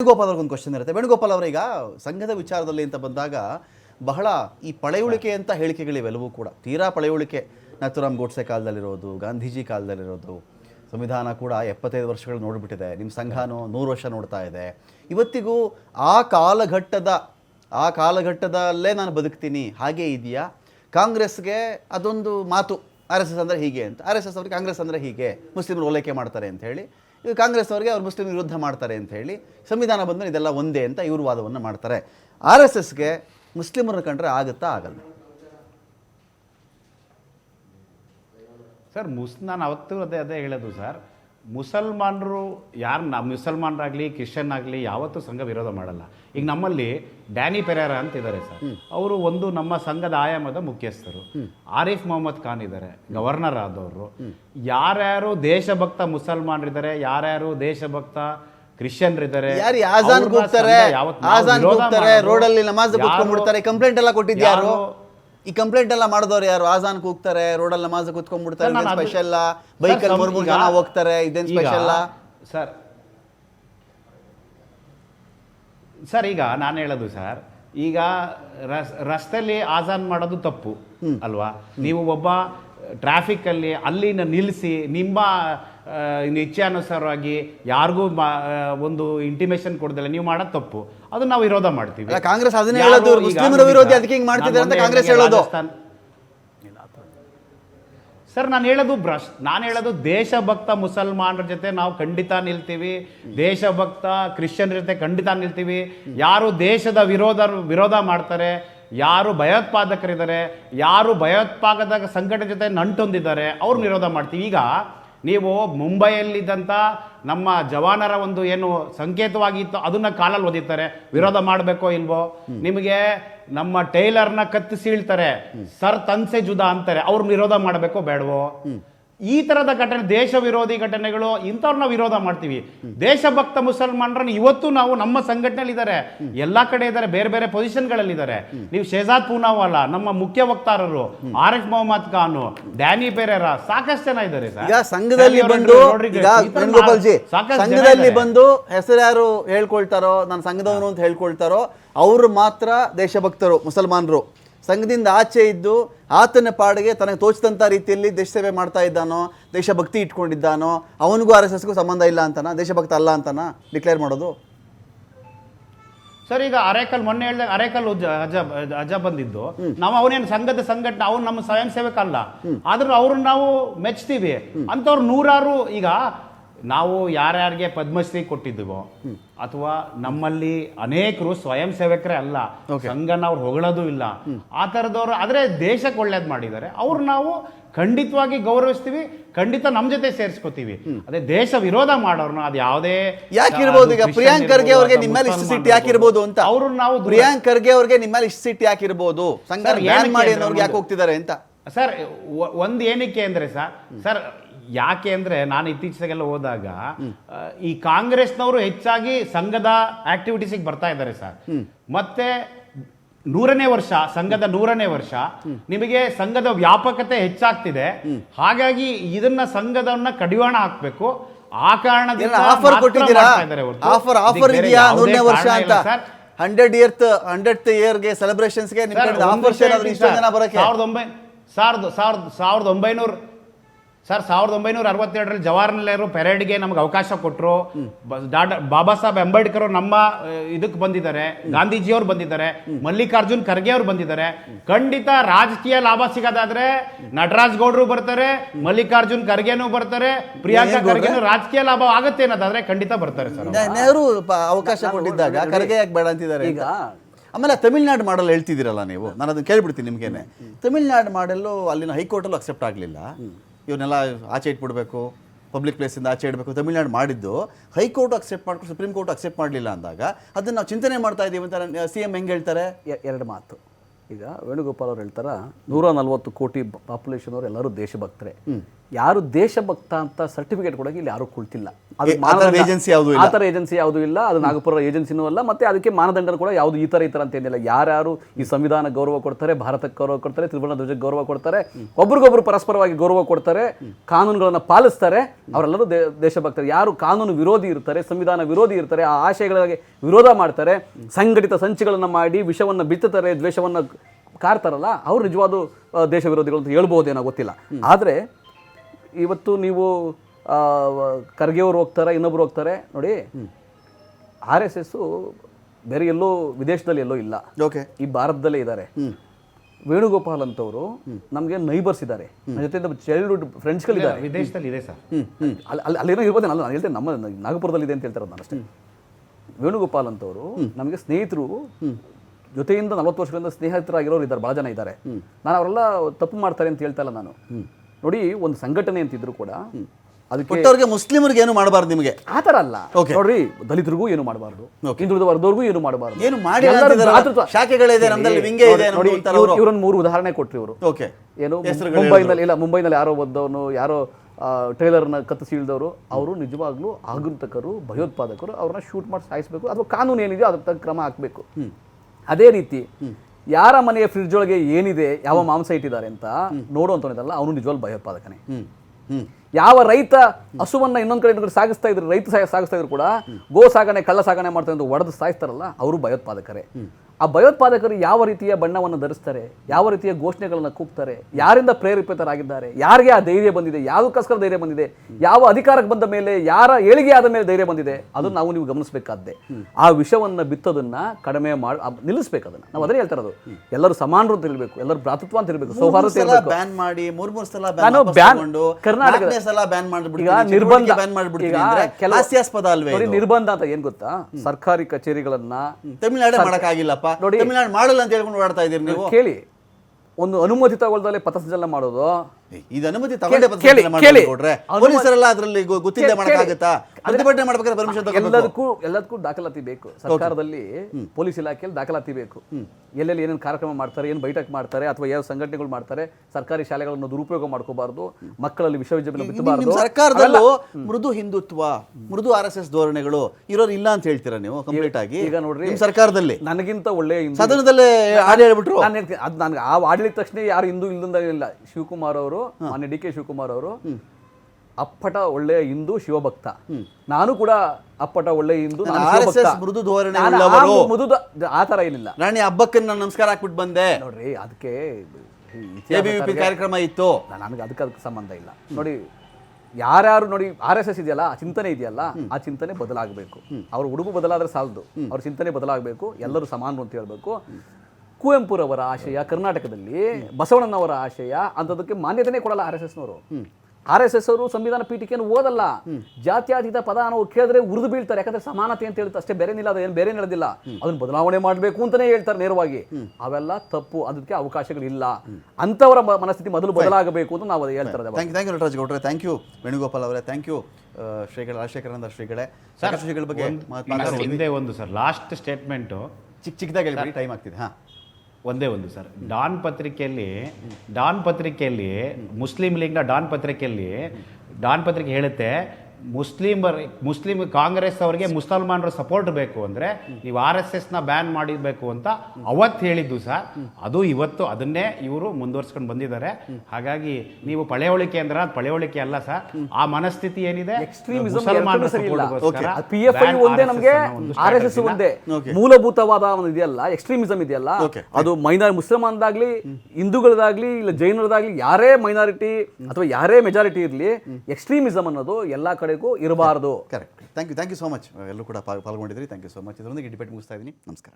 ವೇಣುಗೋಪಾಲ್ ಅವ್ರಿಗೊಂದು ಕ್ವಶನ್ ಇರುತ್ತೆ. ವೇಣುಗೋಪಾಲ್ ಅವರೀಗ ಸಂಘದ ವಿಚಾರದಲ್ಲಿ ಅಂತ ಬಂದಾಗ ಬಹಳ ಈ ಪಳೆಯುಳಿಕೆ ಅಂತ ಹೇಳಿಕೆಗಳಿವೆಲ್ಲವೂ ಕೂಡ. ತೀರಾ ಪಳೆಯುಳಿಕೆ. ನಥುರಾಮ್ ಗೋಡ್ಸೆ ಕಾಲದಲ್ಲಿರೋದು, ಗಾಂಧೀಜಿ ಕಾಲದಲ್ಲಿರೋದು, ಸಂವಿಧಾನ ಕೂಡ ಎಪ್ಪತ್ತೈದು ವರ್ಷಗಳು ನೋಡಿಬಿಟ್ಟಿದೆ. ನಿಮ್ಮ ಸಂಘನೂ ನೂರು ವರ್ಷ ನೋಡ್ತಾ ಇದೆ. ಇವತ್ತಿಗೂ ಆ ಕಾಲಘಟ್ಟದ, ಆ ಕಾಲಘಟ್ಟದಲ್ಲೇ ನಾನು ಬದುಕ್ತೀನಿ, ಹಾಗೆ ಇದೆಯಾ ಕಾಂಗ್ರೆಸ್ಗೆ ಅದೊಂದು ಮಾತು. ಆರ್ ಎಸ್ ಎಸ್ ಅಂದರೆ ಹೀಗೆ ಅಂತ. ಆರ್ ಎಸ್ ಎಸ್ ಅವ್ರಿಗೆ ಕಾಂಗ್ರೆಸ್ ಅಂದರೆ ಹೀಗೆ. ಮುಸ್ಲಿಮರು ಓಲೈಕೆ ಮಾಡ್ತಾರೆ ಅಂತ ಹೇಳಿ ಈಗ ಕಾಂಗ್ರೆಸ್ ಅವರಿಗೆ ಅವ್ರು ಮುಸ್ಲಿಂ ವಿರುದ್ಧ ಮಾಡ್ತಾರೆ ಅಂತ ಹೇಳಿ ಸಂವಿಧಾನ ಬಂದರೆ ಇದೆಲ್ಲ ಒಂದೇ ಅಂತ ಇವರು ವಾದವನ್ನು ಮಾಡ್ತಾರೆ. ಆರ್ ಎಸ್ ಎಸ್ಗೆ ಮುಸ್ಲಿಮರನ್ನು ಕಂಡ್ರೆ ಆಗುತ್ತಾ ಆಗಲ್ಲ? ಸರ್ ಮುಸ್ ನಾನು ಅವತ್ತು ಅದೇ ಅದೇ ಹೇಳೋದು ಸರ್. ಮುಸಲ್ಮಾನರು ಯಾರು ನ ಮುಸಲ್ಮಾನರಾಗಲಿ ಕ್ರಿಶ್ಚಿಯನ್ ಆಗಲಿ ಯಾವತ್ತೂ ಸಂಘ ವಿರೋಧ ಮಾಡಲ್ಲ. ಈಗ ನಮ್ಮಲ್ಲಿ ಡ್ಯಾನಿ ಪೆರೇರ ಅಂತ ಇದ್ದಾರೆ ಸರ್ ಅವರು ಒಂದು ನಮ್ಮ ಸಂಘದ ಆಯಾಮದ ಮುಖ್ಯಸ್ಥರು. ಆರಿಫ್ ಮೊಹಮ್ಮದ್ ಖಾನ್ ಇದ್ದಾರೆ ಗವರ್ನರ್ ಆದವರು. ಯಾರ್ಯಾರು ದೇಶಭಕ್ತ ಮುಸಲ್ಮಾನರಿದ್ದಾರೆ ಯಾರ್ಯಾರು ದೇಶಭಕ್ತ ಕ್ರಿಶ್ಚಿಯನ್ರಿದ್ದಾರೆ ಆಜಾನ್ ಹೋಗ್ತಾರೆ? ಯಾವತ್ತೂ ಆಜಾನ್ ಹೋಗ್ತಾರೆ? ರೋಡಲ್ಲಿ ನಮಾಜ್ ಕಂಪ್ಲೇಂಟ್ ಎಲ್ಲ ಕೊಟ್ಟಿದ್ಯಾರು ಯಾರು- ಈ ಕಂಪ್ಲೇಂಟ್ ಎಲ್ಲ ಮಾಡಿದವ್ರು ಯಾರು? ಆಜಾನ್ ಕೂಗ್ತಾರೆ ರೋಡಲ್ಲಿ ನಮಾಜ್ ಕುತ್ಕೊಂಡ್ಬಿಡ್ತಾರೆ ನಾನು ಅದು- ಸ್ಪೆಷಲ್ ಬೈಕ್ ಬೈಕಲ್ಲಿ ಮೂರ್ ಮೂರು ಈಗ- ಜನ ಹೋಗ್ತಾರೆ ಇದೇನು ಈಗ- ಸ್ಪೆಷಲ್ ಸರ್ ಸರ್ ಈಗ ನಾನು ಹೇಳೋದು ಸರ್ ಈಗ ರಸ್ ರಸ್ತೆಯಲ್ಲಿ ಆಜಾನ್ ಮಾಡೋದು ತಪ್ಪು ಅಲ್ವಾ? ನೀವು ಒಬ್ಬ ಟ್ರಾಫಿಕ್ ಅಲ್ಲಿ ಅಲ್ಲಿ ನಿಲ್ಲಿಸಿ ನಿಮ್ಮ ಇಚ್ಛಾನುಸಾರವಾಗಿ ಯಾರಿಗೂ ಒಂದು ಇಂಟಿಮೇಷನ್ ಕೊಡ್ದಲ್ಲ. ನೀವು ಮಾಡೋದು ತಪ್ಪು. ಅದು ನಾವು ವಿರೋಧ ಮಾಡ್ತೀವಿ. ಕಾಂಗ್ರೆಸ್ ಅದನ್ನೇ ಹೇಳೋದು, ಮುಸ್ಲಿಮರ ವಿರೋಧಿ ಸರ್, ಅದಕ್ಕೆ ಹಿಂಗೆ ನಾನು ಮಾಡ್ತಿದ್ದಾರೆ ಅಂತ ಕಾಂಗ್ರೆಸ್ ಹೇಳೋದು. ಸರ್ ನಾನು ಹೇಳೋದು ಬ್ರಷ್ ನಾನು ಹೇಳೋದು ದೇಶಭಕ್ತ ಮುಸಲ್ಮಾನರ ಜೊತೆ ನಾವು ಖಂಡಿತ ನಿಲ್ತೀವಿ. ದೇಶಭಕ್ತ ಕ್ರಿಶ್ಚಿಯನ್ ಜೊತೆ ಖಂಡಿತ ನಿಲ್ತೀವಿ. ಯಾರು ದೇಶದ ವಿರೋಧ ವಿರೋಧ ಮಾಡ್ತಾರೆ ಯಾರು ಭಯೋತ್ಪಾದಕರಿದ್ದಾರೆ, ಯಾರು ಭಯೋತ್ಪಾದಕ ಸಂಘಟನೆ ಜೊತೆ ನಂಟೊಂದಿದ್ದಾರೆ, ಅವ್ರು ನಿರೋಧ ಮಾಡ್ತೀವಿ. ಈಗ ನೀವು ಮುಂಬೈಯಲ್ಲಿದ್ದಂಥ ನಮ್ಮ ಜವಾನರ ಒಂದು ಏನು ಸಂಕೇತವಾಗಿತ್ತು, ಅದನ್ನ ಕಾಲಲ್ಲಿ ಓದಿತಾರೆ ವಿರೋಧ ಮಾಡಬೇಕೋ ಇಲ್ವೋ? ನಿಮಗೆ ನಮ್ಮ ಟೈಲರ್ನ ಕತ್ತಿಸಿ ಸರ್ ತನ್ಸೆ ಜುದಾ ಅಂತಾರೆ. ಅವ್ರು ನಿರೋಧ ಮಾಡಬೇಕೋ ಬೇಡವೋ? ಈ ತರದ ಘಟನೆ ದೇಶ ವಿರೋಧಿ ಘಟನೆಗಳು ಇಂಥವ್ರನ್ನ ವಿರೋಧ ಮಾಡ್ತೀವಿ. ದೇಶಭಕ್ತ ಮುಸಲ್ಮಾನರನ್ನ ಇವತ್ತು ನಾವು ನಮ್ಮ ಸಂಘಟನೆಯಲ್ಲಿ ಇದ್ದಾರೆ ಎಲ್ಲಾ ಕಡೆ ಇದ್ದಾರೆ ಬೇರೆ ಬೇರೆ ಪೊಸಿಷನ್ಗಳಲ್ಲಿ ಇದ್ದಾರೆ ನೀವು ಶೇಜಾದ್ ಪೂನಾವಾಲಾ ನಮ್ಮ ಮುಖ್ಯ ವಕ್ತಾರರು R F Mohammed Khan Danny Pereira ಸಾಕಷ್ಟು ಜನ ಇದ್ದಾರೆ ಈಗ ಸಂಘದಲ್ಲಿ ಬಂದು ಸಂಘದಲ್ಲಿ ಬಂದು ಹೆಸರು ಯಾರು ಹೇಳ್ಕೊಳ್ತಾರೋ ನಾನು ಸಂಘದವನು ಅಂತ ಹೇಳ್ಕೊಳ್ತಾರೋ ಅವರು ಮಾತ್ರ ದೇಶಭಕ್ತರು ಮುಸಲ್ಮಾನರು. ಸಂಘದಿಂದ ಆಚೆ ಇದ್ದು ಆತನ ಪಾಡಿಗೆ ತನಗೆ ತೋಚಿದಂಥ ರೀತಿಯಲ್ಲಿ ದೇಶ ಸೇವೆ ಮಾಡ್ತಾ ಇದ್ದಾನೋ ದೇಶಭಕ್ತಿ ಇಟ್ಕೊಂಡಿದ್ದಾನೋ ಅವನಿಗೂ ಆರ್ ಎಸ್ ಎಸ್ಗೂ ಸಂಬಂಧ ಇಲ್ಲ ಅಂತನಾ? ದೇಶಭಕ್ತ ಅಲ್ಲ ಅಂತಾನ? ಡಿಕ್ಲೇರ್ ಮಾಡೋದು? ಸರ್ ಈಗ ಅರೇಕಲ್ ಮೊನ್ನೆ ಹೇಳಿದ ಅರೇಕಲ್ ಅಜ ಅಜ್ಜ ಬಂದಿದ್ದು. ನಾವು ಅವನೇನು ಸಂಘದ ಸಂಘಟನೆ ಅವ್ನು ನಮ್ಮ ಸ್ವಯಂ ಸೇವಕ ಅಲ್ಲ ಆದ್ರೂ ಅವ್ರನ್ನ ನಾವು ಮೆಚ್ತೀವಿ. ಅಂತವ್ರು ನೂರಾರು ಈಗ ನಾವು ಯಾರ್ಯಾರಿಗೆ ಪದ್ಮಶ್ರೀ ಕೊಟ್ಟಿದ್ದೀವೋ ಅಥವಾ ನಮ್ಮಲ್ಲಿ ಅನೇಕರು ಸ್ವಯಂ ಸೇವಕರೇ ಅಲ್ಲ ಸಂಘನ ಅವ್ರು ಹೊಗಳೋದು ಇಲ್ಲ ಆ ಥರದವ್ರು ಆದರೆ ದೇಶಕ್ಕೆ ಒಳ್ಳೇದು ಮಾಡಿದ್ದಾರೆ. ಅವ್ರು ನಾವು ಖಂಡಿತವಾಗಿ ಗೌರವಿಸ್ತೀವಿ ಖಂಡಿತ ನಮ್ಮ ಜೊತೆ ಸೇರಿಸ್ಕೋತೀವಿ. ಅದೇ ದೇಶ ವಿರೋಧ ಮಾಡೋರ್ನ ಅದು ಯಾವುದೇ ಯಾಕಿರ್ಬೋದು ಈಗ ಪ್ರಿಯಾಂಕ್ ಖರ್ಗೆ ಅವ್ರಿಗೆ ನಿಮ್ಮಲ್ಲಿ ನಿಮ್ಮ ಮೇಲೆ ಇಷ್ಟು ಸಿಟ್ಟು ಯಾಕಿರ್ಬೋದು ಅಂತ. ಅವ್ರು ನಾವು ಪ್ರಿಯಾಂಕ್ ಖರ್ಗೆ ಅವ್ರಿಗೆ ನಿಮ್ಮಲ್ಲಿ ಮೇಲೆ ಇಷ್ಟು ಸಿಟ್ಟು ಯಾಕಿರ್ಬೋದು? ಸಂಘ ಮಾಡಿ ಅನ್ನೋರ್ಗೆ ಯಾಕೆ ಹೋಗ್ತಿದ್ದಾರೆ ಅಂತ. ಸರ್ ಒಂದು ಏನಕ್ಕೆ ಅಂದರೆ ಸರ್ ಸರ್ ಯಾಕೆ ಅಂದ್ರೆ ನಾನು ಇತ್ತೀಚೆಗೆಲ್ಲ ಹೋದಾಗ ಈ ಕಾಂಗ್ರೆಸ್ನವರು ಹೆಚ್ಚಾಗಿ ಸಂಘದ ಆಕ್ಟಿವಿಟೀಸಿಗೆ ಬರ್ತಾ ಇದ್ದಾರೆ ಸರ್. ಮತ್ತೆ ನೂರನೇ ವರ್ಷ ಸಂಘದ ನೂರನೇ ವರ್ಷ ನಿಮಗೆ ಸಂಘದ ವ್ಯಾಪಕತೆ ಹೆಚ್ಚಾಗ್ತಿದೆ. ಹಾಗಾಗಿ ಇದನ್ನ ಸಂಘದನ್ನ ಕಡಿವಾಣ ಹಾಕ್ಬೇಕು. ಆ ಕಾರಣದಿಂದ ಆಫರ್ ಕೊಟ್ಟಿದ್ದೀರಾ? ಆಫರ್ ಆಫರ್ ಇದೆಯಾ? ನೂರನೇ ವರ್ಷ ಕಾರಣ ಅಂತ. ಹಂಡ್ರೆಡ್ ಇಯರ್ತ್ ಹಂಡ್ರೆಡ್ ಇಯರ್ಗೆ ಸೆಲೆಬ್ರೇಷನ್ಸ್ಗೆ ಸೆಲೆಬ್ರೇಷನ್ಸ್ಗೆ ಕಡೆ ಒಂದು ಆಫರ್ಸ್ ವಿಷಯ ಏನಾದ್ರು ಹೇಳ್ತೀನಿ ಇಷ್ಟೊಂದು ಜನ. ಬರಕ್ಕೆ? ಸಾವಿರದ ಒಂಬೈ ಸಾವಿರದ ಸಾವಿರದ ಸಾವಿರದ ಒಂಬೈನೂರ ಸರ್ ಸಾವಿರದ ಒಂಬೈನೂರ ಅರವತ್ತೆರಡರಲ್ಲಿ ಜವಾಹರ್ಲಾಲ್ ನೆಹರು ಪೆರೇಡ್ಗೆ ನಮ್ಗೆ ಅವಕಾಶ ಕೊಟ್ಟರು ಬಾಬಾ ಸಾಹೇಬ್ ಅಂಬೇಡ್ಕರ್ ಅವ್ರು ನಮ್ಮ ಇದಕ್ಕೆ ಬಂದಿದ್ದಾರೆ ಗಾಂಧೀಜಿಯವರು ಬಂದಿದ್ದಾರೆ ಮಲ್ಲಿಕಾರ್ಜುನ್ ಖರ್ಗೆ ಅವರು ಬಂದಿದ್ದಾರೆ. ಖಂಡಿತ ರಾಜಕೀಯ ಲಾಭ ಸಿಗೋದಾದ್ರೆ ನಟರಾಜ್ ಗೌಡರು ಬರ್ತಾರೆ ಮಲ್ಲಿಕಾರ್ಜುನ್ ಖರ್ಗೆನೂ ಬರ್ತಾರೆ ಪ್ರಿಯಾಂಕಾ? ಖರ್ಗೆನೂ ರಾಜಕೀಯ ಲಾಭ ಆಗುತ್ತೆ ಅನ್ನೋದಾದ್ರೆ ಖಂಡಿತ ಬರ್ತಾರೆ ಸರ್ ನೆಹರು ಅವಕಾಶ ಕೊಟ್ಟಿದ್ದಾಗ ಖರ್ಗೆ ಯಾಕೆ ಬೇಡ ಅಂತಿದ್ದಾರೆ ಈಗ. ಆಮೇಲೆ ತಮಿಳ್ನಾಡು ಮಾಡಲ್ ಹೇಳ್ತಿದ್ದೀರಲ್ಲ ನೀವು? ನಾನು ಅದನ್ನ ಕೇಳ್ಬಿಡ್ತೀನಿ ನಿಮ್ಗೇನೆ. ತಮಿಳ್ನಾಡು ಮಾಡಲು ಅಲ್ಲಿನ ಹೈಕೋರ್ಟಲ್ಲೂ ಅಕ್ಸೆಪ್ಟ್ ಆಗಲಿಲ್ಲ. ಇವನ್ನೆಲ್ಲ ಆಚೆ ಇಟ್ಬಿಡ್ಬೇಕು ಪಬ್ಲಿಕ್ ಪ್ಲೇಸಿಂದ ಆಚೆ ಇಡಬೇಕು ತಮಿಳ್ನಾಡು ಮಾಡಿದ್ದು ಹೈಕೋರ್ಟ್ ಅಕ್ಸೆಪ್ಟ್ ಮಾಡ್ಕೊಂಡು ಸುಪ್ರೀಂ ಕೋರ್ಟ್ ಅಕ್ಸೆಪ್ಟ್ ಮಾಡಲಿಲ್ಲ ಅಂದಾಗ ಅದನ್ನು ನಾವು ಚಿಂತನೆ ಮಾಡ್ತಾ ಇದ್ದೀವಿ ಅಂತ ಸಿ ಎಂ ಹೆಂಗೆ ಹೇಳ್ತಾರೆ? ಎರಡು ಮಾತು. ಈಗ ವೇಣುಗೋಪಾಲ್ ಅವ್ರು ಹೇಳ್ತಾರ ನೂರ ನಲ್ವತ್ತು ಕೋಟಿ ಪಾಪ್ಯುಲೇಷನ್ ಅವರು ಎಲ್ಲರೂ ದೇಶಭಕ್ತರೇ. ಯಾರು ದೇಶಭಕ್ತ ಅಂತ ಸರ್ಟಿಫಿಕೇಟ್ ಕೊಡೋಕೆ ಇಲ್ಲಿ ಯಾರೂ ಕುಳಿತಿಲ್ಲ. ಅದು ಏಜೆನ್ಸಿ ಯಾವುದೂ ಇಲ್ಲ. ಆ ಥರ ಏಜೆನ್ಸಿ ಯಾವುದೂ ಇಲ್ಲ. ಅದು ನಾಗಪುರ ಏಜೆನ್ಸಿನೂ ಅಲ್ಲ. ಮತ್ತೆ ಅದಕ್ಕೆ ಮಾನದಂಡ ಕೂಡ ಯಾವುದು ಈ ಥರ ಈ ಥರ ಅಂತ ಏನಿಲ್ಲ ಯಾರ್ಯಾರು ಈ ಸಂವಿಧಾನ ಗೌರವ ಕೊಡ್ತಾರೆ ಭಾರತಕ್ಕೆ ಗೌರವ ಕೊಡ್ತಾರೆ ತ್ರಿವರ್ಣ ಧ್ವಜಕ್ಕೆ ಗೌರವ ಕೊಡ್ತಾರೆ ಒಬ್ರಿಗೊಬ್ರು ಪರಸ್ಪರವಾಗಿ ಗೌರವ ಕೊಡ್ತಾರೆ ಕಾನೂನುಗಳನ್ನು ಪಾಲಿಸ್ತಾರೆ ಅವರೆಲ್ಲರೂ ದೇಶಭಕ್ತರು. ಯಾರು ಕಾನೂನು ವಿರೋಧಿ ಇರ್ತಾರೆ ಸಂವಿಧಾನ ವಿರೋಧಿ ಇರ್ತಾರೆ ಆ ಆಶಯಗಳಿಗೆ ವಿರೋಧ ಮಾಡ್ತಾರೆ ಸಂಘಟಿತ ಸಂಚಿಗಳನ್ನು ಮಾಡಿ ವಿಷವನ್ನು ಬಿತ್ತುತ್ತಾರೆ ದ್ವೇಷವನ್ನು ಕಾರ್ತಾರಲ್ಲ ಅವ್ರು ನಿಜವಾದ ದೇಶ ವಿರೋಧಿಗಳು ಅಂತ ಹೇಳ್ಬೋದೇನೋ ಗೊತ್ತಿಲ್ಲ. ಆದರೆ ಇವತ್ತು ನೀವು ಖರ್ಗೆ ಅವ್ರು ಹೋಗ್ತಾರೆ ಇನ್ನೊಬ್ರು ಹೋಗ್ತಾರೆ ನೋಡಿ. ಆರ್ ಎಸ್ ಎಸ್ಸು ಬೇರೆ ಎಲ್ಲೋ ವಿದೇಶದಲ್ಲಿ ಎಲ್ಲೋ ಇಲ್ಲ. ಓಕೆ. ಈ ಭಾರತದಲ್ಲೇ ಇದ್ದಾರೆ. ವೇಣುಗೋಪಾಲ್ ಅಂತವರು ನಮಗೆ ನೈಬರ್ಸ್ ಇದ್ದಾರೆ. ನನ್ನ ಜೊತೆ ಚೈಲ್ಡ್ಹುಡ್ ಫ್ರೆಂಡ್ಸ್ಗಳಿದ್ದಾರೆ ವಿದೇಶದಲ್ಲಿ ಇದೆ ಸರ್. ಅಲ್ಲಿ ಅಲ್ಲಿ ಅಲ್ಲೇನೋ ಇರ್ಬೋದು ನಾನು ಹೇಳ್ತೇನೆ ನಮ್ಮ ನಾಗಪುರದಲ್ಲಿ ಇದೆ ಅಂತ ಹೇಳ್ತಾರೆ ನಾನು ಅಷ್ಟೇ. ವೇಣುಗೋಪಾಲ್ ಅಂತವರು ನಮಗೆ ಸ್ನೇಹಿತರು ಜೊತೆಯಿಂದ ನಲವತ್ತು ವರ್ಷಗಳಿಂದ ಸ್ನೇಹಿತರಾಗಿರೋರು ಇದ್ದಾರೆ ಭಾಳ ಜನ ಇದ್ದಾರೆ. ನಾನು ಅವರೆಲ್ಲ ತಪ್ಪು ಮಾಡ್ತಾರೆ ಅಂತ ಹೇಳ್ತಾ ಇಲ್ಲ ನಾನು. ನೋಡಿ ಒಂದು ಸಂಘಟನೆ ಅಂತಿದ್ರು ಕೂಡ ಅದಕ್ಕೆ ಮುಸ್ಲಿಮರಿಗೆ ಏನು ಮಾಡಬಾರ್ದು ನಿಮಗೆ? ಆ ಥರ ಅಲ್ಲ. ನೋಡ್ರಿ ದಲಿತರಿಗೂ ಏನು ಮಾಡಬಾರ್ದು? ಹಿಂದುಳಿದ ವರ್ಗದವ್ರಿಗೂ ಏನು ಮಾಡಬಾರ್ದು? ಏನು ಮಾಡಿ. ಶಾಖೆಗಳಿದೆ, ನಮ್ಮಲ್ಲಿ ವಿಂಗೆ ಇದೆ ನೋಡಿ, ನೋಡಿ, ಅನ್ನುವಂಥವ್ರು. ಇವ್ರು- ಮೂರು ಉದಾಹರಣೆ ಕೊಟ್ರಿ ಇವರು. ಓಕೆ ಏನು ಮುಂಬೈನಲ್ಲಿ ಇಲ್ಲ ಮುಂಬೈನಲ್ಲಿ ಯಾರೋ ಒದ್ದವನು ಯಾರೋ ಟೈಲರ್ನ ಕತ್ತಿಸಿ ಇಳಿದವರು ಅವರು ನಿಜವಾಗ್ಲೂ ಆಗಂತಕರು ಭಯೋತ್ಪಾದಕರು ಅವ್ರನ್ನ ಶೂಟ್ ಮಾಡಿ ಸಾಯಿಸಬೇಕು. ಅಥವಾ ಕಾನೂನು ಏನಿದೆಯೋ ಅದಕ್ಕೆ ತಕ್ಕ ಕ್ರಮ ಹಾಕಬೇಕು. ಅದೇ ರೀತಿ ಯಾರ ಮನೆಯ ಫ್ರಿಡ್ಜ್ ಒಳಗೆ ಏನಿದೆ ಯಾವ ಮಾಂಸ ಇಟ್ಟಿದ್ದಾರೆ ಅಂತ ನೋಡುವಂತ ಅವನು ನಿಜವಾಗ್ಲೂ ಭಯೋತ್ಪಾದಕನೇ. ಯಾವ ರೈತ ಹಸುವನ್ನ ಇನ್ನೊಂದ್ ಕಡೆ ಕಡೆ ಸಾಗಿಸ್ತಾ ಇದ್ರು ರೈತ ಸಾಗಿಸ್ತಾ ಇದ್ರು ಕೂಡ, ಗೋ ಸಾಗಣೆ, ಕಳ್ಳ ಸಾಗಣೆ ಮಾಡ್ತಾರೆ ಅಂತ ಒಡೆದು ಸಾಯಿಸ್ತಾರಲ್ಲ, ಅವರು ಭಯೋತ್ಪಾದಕರೇ. ಆ ಭಯೋತ್ಪಾದಕರು ಯಾವ ರೀತಿಯ ಬಣ್ಣವನ್ನು ಧರಿಸ್ತಾರೆ ಯಾವ ರೀತಿಯ ಘೋಷಣೆಗಳನ್ನು ಕೂಗ್ತಾರೆ ಯಾರಿಂದ ಪ್ರೇರೇಪಿತರಾಗಿದ್ದಾರೆ ಯಾರಿಗೆ ಆ ಧೈರ್ಯ ಬಂದಿದೆ ಯಾವುದಕ್ಕೋಸ್ಕರ ಧೈರ್ಯ ಬಂದಿದೆ ಯಾವ ಅಧಿಕಾರಕ್ಕೆ ಬಂದ ಮೇಲೆ ಯಾರ ಏಳಿಗೆ ಆದ ಮೇಲೆ ಧೈರ್ಯ ಬಂದಿದೆ ಅದನ್ನು ನಾವು ನೀವು ಗಮನಿಸಬೇಕಾದ್ದೆ. ಆ ವಿಷವನ್ನು ಬಿತ್ತೋದನ್ನ ಕಡಿಮೆ ಮಾಡಿ ನಿಲ್ಲಿಸಬೇಕು ಅದನ್ನ. ನಾವು ಅದನ್ನೇ ಹೇಳ್ತಾ ಇರೋದು. ಎಲ್ಲರೂ ಸಮಾನರು ಅಂತ ಇರಬೇಕು ಎಲ್ಲರೂ ಭ್ರಾತೃತ್ವ ಅಂತ ಇರಬೇಕು ಸೌಹಾರ್ದತೆ ಇರಬೇಕು ಬ್ಯಾನ್ ಮಾಡಿ ಮೂರು ಮೂರು ಸಲ ನಾನು ಬ್ಯಾನ್ ಕರ್ನಾಟಕ ಸಲ ಬ್ಯಾನ್ ಈಗ ನಿರ್ಬಂಧ ಬ್ಯಾನ್ ಅಂದ್ರೆ ಕೆಲವು- ನಿರ್ಬಂಧ ಅಂತ ಏನ್ ಗೊತ್ತಾ? ಸರ್ಕಾರಿ ಕಚೇರಿಗಳನ್ನ ತಮಿಳುನಾಡು ಮಾಡಕ್ಕಾಗಿಲ್ಲಪ್ಪ. ನೋಡಿ- ತಮಿಳ್ನಾಡು ಮಾಡಲ್ಲ ಅಂತ ಹೇಳ್ಕೊಂಡು ಓಡಾಡ್ತಾ ಇದ್ದೀರಿ ನೀವು? ಕೇಳಿ ಒಂದು ಅನುಮತಿ ತಗೊಳ್ದಲ್ಲೇ ಪಥಸಂಚಲನ ಮಾಡೋದು? ಇದು ಅನುಮತಿ ತಗೊಂಡೆ ಕೇಳಿ- ಕೇಳಿ- ಕೇಳಿ. ಕೊಡ್ರೆ ಅನುಮತಿ- ಪೊಲೀಸರೆಲ್ಲ ಅದ್ರಲ್ಲಿ ಗೊ- ಗೊತ್ತಿಲ್ಲದೆ ಮಾಡಕ್ಕಾಗತ್ತಾ ಕೇಳಿ. ಪ್ರತಿಭಟನೆ ಮಾಡ್ಬೇಕಾದ್ರೆ ಪರ್ಮಿಷನ್ ಎಲ್ಲದಕ್ಕೂ ಎಲ್ಲದಕ್ಕೂ ದಾಖಲಾತಿ ಬೇಕು. ಸರ್ಕಾರದಲ್ಲಿ ಪೊಲೀಸ್ ಇಲಾಖೆಯಲ್ಲಿ ದಾಖಲಾತಿ ಬೇಕು. ಎಲ್ಲೆಲ್ಲಿ ಏನೇನು ಕಾರ್ಯಕ್ರಮ ಮಾಡ್ತಾರೆ ಏನು ಬೈಠಕ್ ಮಾಡ್ತಾರೆ ಅಥವಾ ಯಾವ ಸಂಘಟನೆಗಳು ಮಾಡ್ತಾರೆ ಸರ್ಕಾರಿ ಶಾಲೆಗಳನ್ನು ದುರುಪಯೋಗ ಮಾಡ್ಕೋಬಾರ್ದು ಮಕ್ಕಳಲ್ಲಿ ವಿಶ್ವವಿದ್ಯಾಲಯ ಬಿತ್ತಬಾರ್ದು. ಸರ್ಕಾರದಲ್ಲೂ ಮೃದು ಹಿಂದುತ್ವ ಮೃದು ಆರ್ ಎಸ್ ಎಸ್ ಧೋರಣೆಗಳು ಇರೋರು ಇಲ್ಲ ಅಂತ ಹೇಳ್ತೀರಾ ನೀವು ಕಂಪ್ಲೀಟ್ ಆಗಿ? ಈಗ ನೋಡ್ರಿ ಸರ್ಕಾರದಲ್ಲಿ? ನನಗಿಂತ ಒಳ್ಳೆಯ ಸದನದಲ್ಲೇ ಆಡಿ ಹೇಳ್ಬಿಟ್ರು. ನಾನು ಹೇಳ್ತೀನಿ ಅದು ನನಗೆ ಆ ಆಡಳಿತ ತಕ್ಷಣ ಯಾರು ಹಿಂದೂ ಇಲ್ಲದ ಇಲ್ಲ. ಶಿವಕುಮಾರ್ ಅವರು ಮಾನ್ಯ ಡಿ ಕೆ ಶಿವಕುಮಾರ್ ಅವರು ಅಪ್ಪಟ ಒಳ್ಳೆಯ ಹಿಂದೂ ಶಿವಭಕ್ತ. ನಾನು ಕೂಡ ಅಪ್ಪಟ ಒಳ್ಳೆಯ ಹಿಂದೂ. ಮೃದು ಧೋರಣೆ. ಮೃದು- ಆ ಥರ ಏನಿಲ್ಲ. ರಾಣಿ ಹಬ್ಬಕ್ಕೆ ನಾನು ನಮಸ್ಕಾರ ಹಾಕ್ಬಿಟ್ಟು ಬಂದೆ. ನೋಡ್ರಿ ಅದಕ್ಕೆ ಕಾರ್ಯಕ್ರಮ ಇತ್ತು. ನನಗೆ ಅದಕ್ಕೆ ಅದಕ್ಕೆ ಸಂಬಂಧ ಇಲ್ಲ. ನೋಡಿ ಯಾರ್ಯಾರು ನೋಡಿ ಆರ್ ಎಸ್ ಎಸ್ ಇದೆಯಲ್ಲ ಆ ಚಿಂತನೆ ಇದೆಯಲ್ಲ ಆ ಚಿಂತನೆ ಬದಲಾಗಬೇಕು. ಅವ್ರ ಹುಡುಗು ಬದಲಾದ್ರೆ ಸಾಲದು. ಅವ್ರ ಚಿಂತನೆ ಬದಲಾಗಬೇಕು ಎಲ್ಲರೂ ಸಮಾನರು ಅಂತ ಹೇಳ್ಬೇಕು. ಕುವೆಂಪುರವರ ಆಶಯ ಕರ್ನಾಟಕದಲ್ಲಿ ಬಸವಣ್ಣನವರ ಆಶಯ ಅಂಥದಕ್ಕೆ ಮಾನ್ಯತೆನೇ ಕೊಡಲ್ಲ ಆರ್ ಎಸ್ ಎಸ್ನವರು. ಆರ್ ಎಸ್ ಎಸ್ ಅವರು ಸಂವಿಧಾನ ಪೀಠಿಕೆಯನ್ನು ಓದಲ್ಲ. ಜಾತ್ಯಾತೀತ ಪದ ನಾವು ಕೇಳಿದ್ರೆ ಉರಿದು ಬೀಳ್ತಾರೆ. ಯಾಕಂದ್ರೆ ಸಮಾನತೆ ಅಂತ ಹೇಳುತ್ತೆ. ಅಷ್ಟೇ ಬೇರೆ ಇಲ್ಲ ಏನು ಬೇರೆ ನಡೆದಿಲ್ಲ ಅದನ್ನ ಬದಲಾವಣೆ ಮಾಡಬೇಕು ಅಂತಾನೆ ಹೇಳ್ತಾರೆ ನೇರವಾಗಿ. ಅವೆಲ್ಲ ತಪ್ಪು. ಅದಕ್ಕೆ ಅವಕಾಶಗಳಿಲ್ಲ. ಅಂತವರ ಮನಸ್ಥಿತಿ ಮೊದಲು ಬದಲಾಗಬೇಕು ಅಂತ ನಾವು ಹೇಳ್ತಾರೆ ಥ್ಯಾಂಕ್ ಥ್ಯಾಂಕ್ ಯು ನಟರಾಜ್ ಗೌಡ್ರೆ ಥ್ಯಾಂಕ್ ಯು ವೇಣುಗೋಪಾಲ್ ಅವರೇ. ಥ್ಯಾಂಕ್ ಯು ಶ್ರೀಗಳ ರಾಜಶೇಖರಾನಂದ ಶ್ರೀಗಳೇ. ಸಾಕಷ್ಟು ಶ್ರೀಗಳ ಬಗ್ಗೆ. ಹಿಂದೆ ಒಂದು ಸರ್ ಲಾಸ್ಟ್ ಸ್ಟೇಟ್ಮೆಂಟು ಚಿಕ್ಕ ಚಿಕ್ಕದಾಗಿ ಟೈಮ್ ಆಗ್ತಿದೆ. ಹಾ. ಒಂದೇ ಒಂದು ಸರ್. ಡಾನ್ ಪತ್ರಿಕೆಯಲ್ಲಿ ಡಾನ್ ಪತ್ರಿಕೆಯಲ್ಲಿ ಮುಸ್ಲಿಂ ಲೀಗ್ನ ಡಾನ್ ಪತ್ರಿಕೆಯಲ್ಲಿ ಡಾನ್ ಪತ್ರಿಕೆ ಹೇಳುತ್ತೆ ಮುಸ್ಲಿಮರ್ ಮುಸ್ಲಿಂ ಕಾಂಗ್ರೆಸ್ ಅವರಿಗೆ ಮುಸಲ್ಮಾನರ ಸಪೋರ್ಟ್ ಬೇಕು ಅಂದರೆ ನೀವು ಆರ್ ಎಸ್ ಎಸ್ನ ಬ್ಯಾನ್ ಮಾಡಿರಬೇಕು ಅಂತ ಅವತ್ತು ಹೇಳಿದ್ದು ಸರ್ ಅದು ಇವತ್ತು ಅದನ್ನೇ ಇವರು ಮುಂದುವರ್ಸ್ಕೊಂಡು ಬಂದಿದ್ದಾರೆ. ಹಾಗಾಗಿ ನೀವು ಪಳೆವಳಿಕೆ ಅಂದ್ರೆ ಅದು ಪಳೆವಳಿಕೆ ಅಲ್ಲ ಸರ್ ಆ ಮನಸ್ಥಿತಿ ಏನಿದೆ? ಮೂಲಭೂತವಾದ ಒಂದು ಇದೆಯಲ್ಲ ಎಕ್ಸ್ಟ್ರೀಮಿಸಂ ಇದೆಯಲ್ಲ. ಅದು ಮೈನಾರಿ ಮುಸಲ್ಮಾನದಾಗ್ಲಿ ಹಿಂದೂಗಳದಾಗ್ಲಿ ಇಲ್ಲ ಜೈನರದಾಗ್ಲಿ ಯಾರೇ ಮೈನಾರಿಟಿ ಅಥವಾ ಯಾರೇ ಮೆಜಾರಿಟಿ ಇರಲಿ ಎಕ್ಸ್ಟ್ರೀಮಿಸಂ ಅನ್ನೋದು ಎಲ್ಲಾ ಕಡೆಗೂ ಇರಬಾರದು. Correct thank you thank you so much ಎಲ್ಲರೂ ಕೂಡ ಪಾಲ್- ಪಾಲ್ಗೊಂಡಿದ್ರಿ ಥ್ಯಾಂಕ್ ಯು ಸೊ ಮಚ್ ಇದರೊಂದಿಗೆ ಡಿಬೇಟ್ ಮುಗಿಸ್ತಾ ಇದ್ದೀನಿ. ನಮಸ್ಕಾರ.